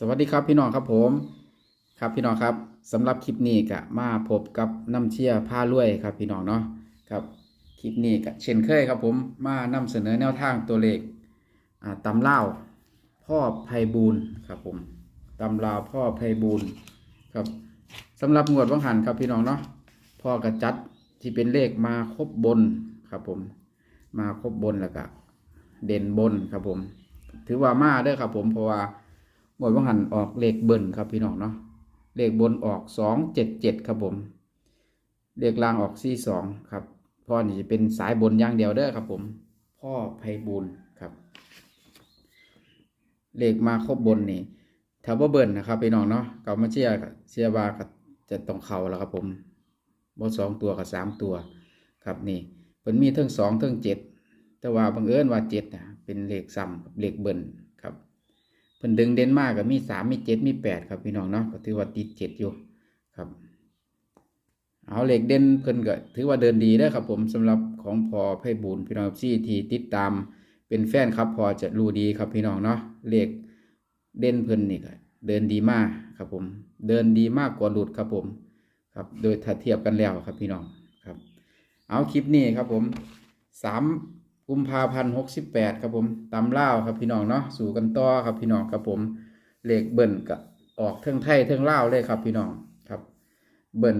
สวัสดีครับพี่น้องครับผมครับพี่น้องครับสำหรับคลิปนี้ก็มาพบกับน้ำเชี่ยผ้ารวยครับพี่น้องเนาะครับคลิปนี้ก็เช่นเคยครับผมมานำเสนอแนวทางตัวเลขอ่าตำเล่าพ่อไพบูลครับผมตำลาพ่อไพบูลครับสำหรับงวดวังหันครับพี่น้องเนาะพ่อกระจัดที่เป็นเลขมาครบบนครับผม มาครบบนแล้วก็เด่นบนครับผม ถือว่ามาเด้อครับผมเพราะว่า หมดว่าหันออกเลขเบิ้ลครับพี่น้องเนาะเลขบนออกสองเจ็ดเจ็ดครับผม เลขล่างออกสี่สองครับพ่อนี่จะเป็นสายบนอย่างเดียวเด้อครับผม พ่อไพบูลครับ เลขมาครบบนนี่ถ้าว่าเบิ้ลนะครับพี่น้องเนาะเก่ามาเชียร์เชียร์บากับจะต้องเข่าแล้วครับผมบนสองตัวกับสามตัว ครับนี่เป็นมีเทิงสองเทิงเจ็ดแต่ว่าบังเอิญว่าเจ็ดนะเป็นเลขซ้ำกับเลขเบิ้ล เพิ่นดึงเด่นมากก็มีสามมีเจ็ดมีแปดครับพี่น้องเนาะก็ถือว่าติดเจ็ดอยู่ครับเอาเหล็กเด่นเพิ่นก็ถือว่าเดินดีได้ครับผมสำหรับของพอไพบูลพี่น้องซี่ที่ติดตามเป็นแฟนครับพอจะรู้ดีครับพี่น้องเนาะเหล็กเด่นเพิ่นนี่ก็เดินดีมากครับผม เดินดีมากกว่าหลุดครับผมครับโดยถ้าเทียบกันแล้วครับพี่น้องครับ เอาคลิปนี้ครับผมสาม กุมภาพันธ์หกสิบแปดครับผมตำเล่าครับพี่น้องเนาะสู่กันต่อครับพี่น้องครับผมเลขเบิ่นกับออกเทิงไทยเทิงเล่าเลยครับพี่น้องครับ เบิ่น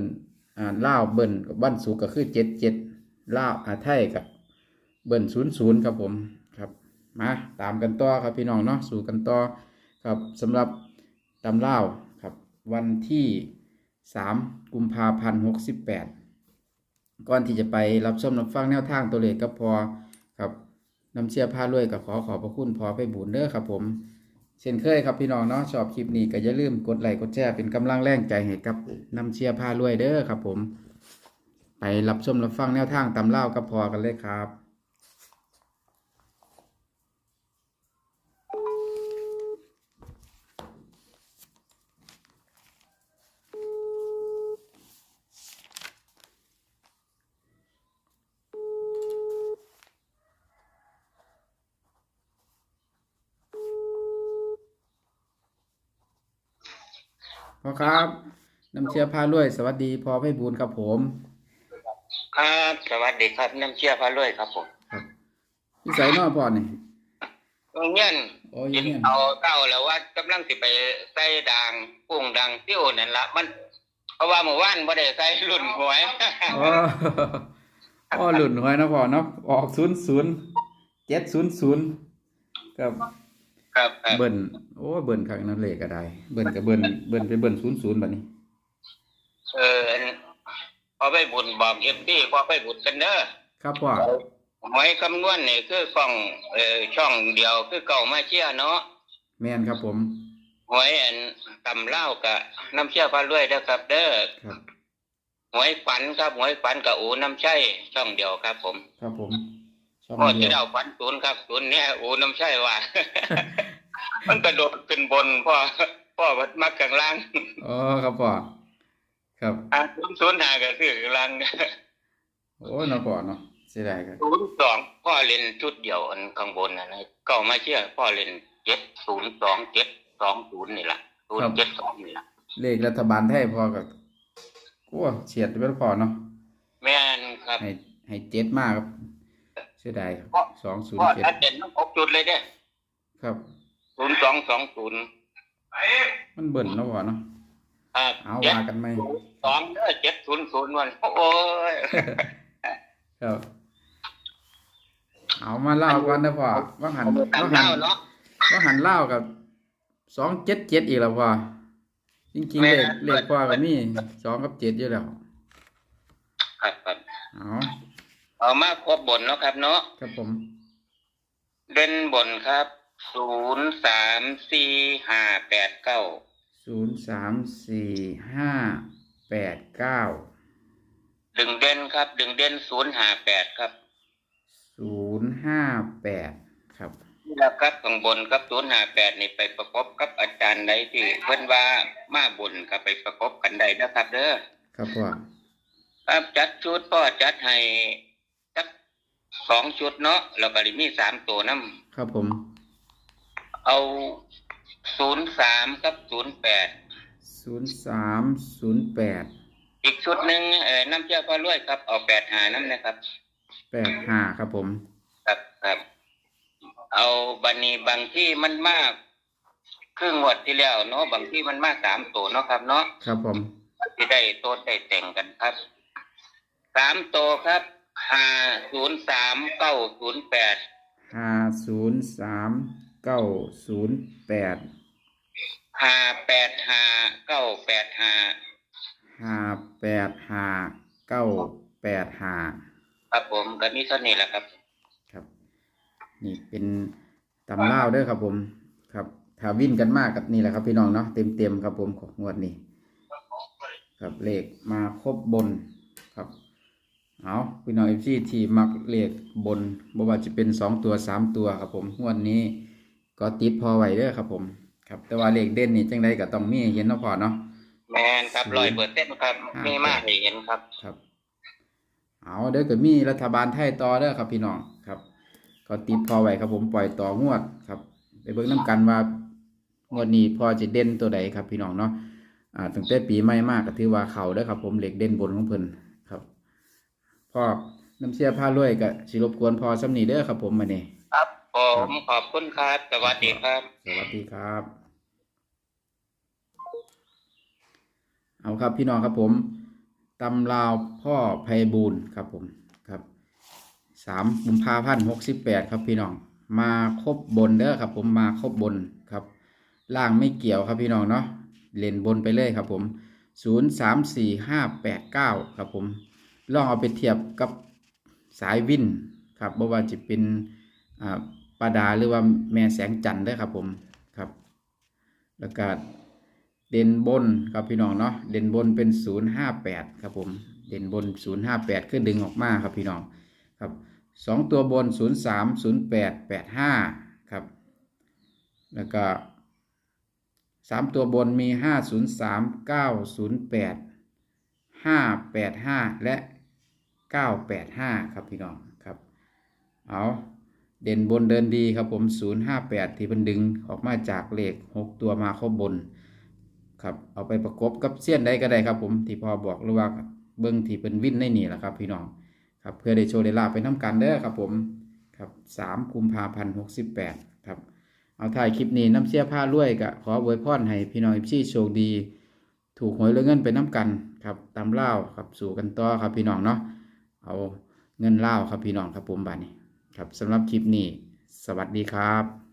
อ่าเล่าเบิ่นกับบ้านสูก็คือเจ็ดเจ็ดล่าอาไทยกับเบิ่นศูนย์ศูนย์ครับผมครับมาตามกันต่อครับพี่น้องเนาะสู่กันต่อครับสำหรับตำเล่าครับ วันที่สามกุมภาพันธ์หกสิบแปดก่อนที่จะไปรับชมรับฟังแนวทางตัวเลขก็พอ ครับน้ำเชียร์พาลวยก็ขอขอบพระคุณพอไปบุญเด้อครับผม เช่นเคยครับพี่น้องเนาะชอบคลิปนี้ก็อย่าลืมกดไลค์กดแชร์เป็นกำลังแรงใจให้กับน้ำเชียร์พาลวยเด้อครับผม ไปรับชมรับฟังแนวทางตำเล่ากับพอกันเลยครับ พ่อครับน้ำเชียร์พารวย สวัสดีพอไปบุญครับผม ครับสวัสดีครับน้ำเชื่อพระรวยครับผมครับพี่สายนอพ่อนี่เงี้ยนโอ้ยกินเงี้ยเอาเก้าแล้วว่ากำลังสิไปใส่ด่างกุ้งด่างติ้วนั่นละมัน เพราะว่าเมื่อวานบ่ได้ใส่รุ่นหวยอ๋ออ๋อหลุนหวยนะพ่อเนาะออกศูนย์ศูนย์เจ็ดศูนย์ศูนย์กับ ครับครับเบิ้ลโอ้เบิ้ลข้างนั้นเลขก็ได้ เบิ้ลกับเบิ้ลเบิ้ลไปเบิ้ลศูนย์ศูนย์แบบนี้ เอออันพอไปบุญบอกเอฟซีพอไปบุญกันเด้อครับพ่อหวยคำนวณนี่คือกล้องเออช่องเดียวคือเก่ามาเชื่อเนาะแม่นครับผมหวยอันตำเล่าวกะน้ำเชื่อพระรวยเด้อครับ เด้อครับหวยฝันครับหวยฝันกับอูน้ำใช่ช่องเดียวครับผม ครับผม ช่องพ่อเดีที่ยวเราฝันศูนย์ครับศูนย์เนี่ยโอ้น้ำใช่ว่า มันกระโดดขึ้นบนพ่อพ่อวัดมักกลางล่างอ๋อครับพ่อครับ อ่าศูนย์ศูนย์หาก็คือกลางโอ้เนาะพ่อเนาะเสียดายครับศูนย์สองพ่อเล่นชุดเดียวอันข้างบนนะนะก็ไม่เชื่อพ่อเล่นเจ็ดศูนย์สองเจ็ดสองศูนย์นี่แหละศูนย์เจ็ดสองนี่แหละเลขรัฐบาลไทยพ่อกับกูเฉียดไปแล้วพ่อเนาะ แม่นครับ ให้ให้เจ็ดมากครับเสียดายครับสองศูนพ่อย์เจ็ดชัดเด่นทั้งหกจุดเลยเด้ครับ ศูนย์สองสองศูนย์มันเบิ่นเนาะพ่อเนาะครับเอาเจ็ดว่ากันไหมสองเด้อเจ็ดศูนย์ศูนย์วันโอ้ยครับ เอามาเล่ากันนะพ่อว่าหันตามว่าหัเล่านเนาะ ว่าหันเล่ากับสองเจ็ดเจ็ดอีกแล้วพ่อจริงๆแม่เลขเลขพ่อกับมีสองกับเจ็ดอยู่แล้ว ครับครับเอา เอามาครบบนเนาะครับ เนาะครับผม เด่นบนครับศูนย์สามสี่ห้าแปดเก้าศูนย์สามสี่ห้าแปดเก้าดึงเด่นครับ ดึงเด่นศูนย์ห้าแปดครับศูนย์ห้าแปดครับนี่แหละครับข้างบนครับศูนย์ห้าแปดนี่ไปประกบกับอาจารย์ใดที่เพิ่นว่ามาบนก็ไปประกบกันได้นะครับ เด้อครับพ่อ ครับจัดชุดพ่อจัดให้สัก สองชุดเนาะแล้วก็ได้มีสามตัวน้ครับผมำเอาศูนย์สามกับศูนย์แปดศูนย์สามศูนย์แปดอีกชุดหนึ่งเออน้ำเชื่อพอรวยครับเอาแปดหาน้ำนะครับแปดห้าครับผม ครับครับ เอาบันนี้บางที่มันมากครึ่งวดที่แล้วเนาะบางที่มันมากสามตัวเนาะครับ เนาะครับผมที่ได้โตัวได้แต่งกันครับสามตัวครับ ห้าศูนย์สามเก้าศูนย์แปดห้าศูนย์สามเก้าศูนย์แปดห้าแปดห้าเก้าแปดห้าห้าแปดห้าเก้าแปดห้าครับผมก็มีเท่านี้แหละครับ ครับ นี่เป็นตำเล่าวเด้อครับผม ครับถ้าวิ่นกันมากกับนี่แหละครับ พี่น้องเนาะเต็มเต็มๆครับผมของงวดนี้ ครับเลขมาครบบนครับ เอาพี่น้องเอฟซีที่มักเลขบนบ่ว่าจะเป็นสองตัวสามตัวครับผมงวดนี้ก็ติดพอไหวเด้อครับผมครับแต่ว่าเลขเด่นนี่จังใดก็ต้องมีให้เห็นเนาะพอเนาะแมนครับร้อยเปอร์เซ็นต์ครับมีมากให้เห็นครับครับ เอาเด้อก็มีรัฐบาลไทยต่อเด้อครับพี่น้องครับ ก็ติดพอไว้ครับผมปล่อยต่องวดครับไปเบิ่งน้กันว่างวดนี้พอจะเด่นตัวใดครับพี่น้องเนาะอ่าตั้งแต่ปีใหม่มากก็ถือว่าเขาเด้อครับผมเหล็กเด่นบนของเพิ่นครับ พ่อน้ำเชียผ้ารวยก็สิรบกวนพอสำนีเด้อครับผมมาเนี่ครับผมขอบคุณครับสวัสดีครับ สวัสดีครับ เอาครับพี่น้องครับผมตำราวพ่อไพบูลย์ครับผมครับสามกุมภาพันธ์หกสิบแปดครับพี่น้อง มาครบบนเด้อครับ ผมมาครบบนครับ ล่างไม่เกี่ยวครับพี่น้องเนาะเล่นบนไปเลยครับผมศูนย์สามสี่ห้าแปดเก้าครับผม ลองเอาไปเทียบกับสายวินครับบ่ว่าจะเป็นปาดาหรือว่าแม่แสงจันทร์เด้ครับผมครับ แล้วก็เด่นบนครับพี่น้องเนาะเด่นบนเป็นศูนย์ห้าแปดครับผมเด่นบนศูนย์ห้าแปดคือดึงออกมาครับพี่น้องครับสองตัวบนศูนย์สามศูนย์แปดแปดห้าครับ แล้วก็สามตัวบนมีห้าศูนย์สามเก้าศูนย์แปดห้าแปดห้าและ เก้าแปดห้าครับพี่น้องครับ เอาเด่นบนเดินดีครับผมศูนย์ห้าแปดที่เป็นดึงออกมาจากเลขหกตัวมาเข้าบนครับเอาไปประกบกับเสี้ยนใดก็ได้ครับผมที่พอบอกหรือว่าเบิ้งที่เป็นวินในนี่แหละครับพี่น้องครับเพื่อได้โชว์ได้ลาบไปน้ำกันเด้อครับผมครับสามกุมภาพันธ์หกสิบแปดครับเอาถ่ายคลิปนี้น้ำเสียผ้าลวยกะขออวยพรให้พี่น้องพี่โชคดี ถูกหวยเรื่อเงินไปน้ำกันครับตามเล่าครับสู่กันต่อครับพี่น้องเนาะ เอาเงินเล่าครับพี่น้องครับผมบานนี้ครับสำหรับคลิปนี้ สวัสดีครับ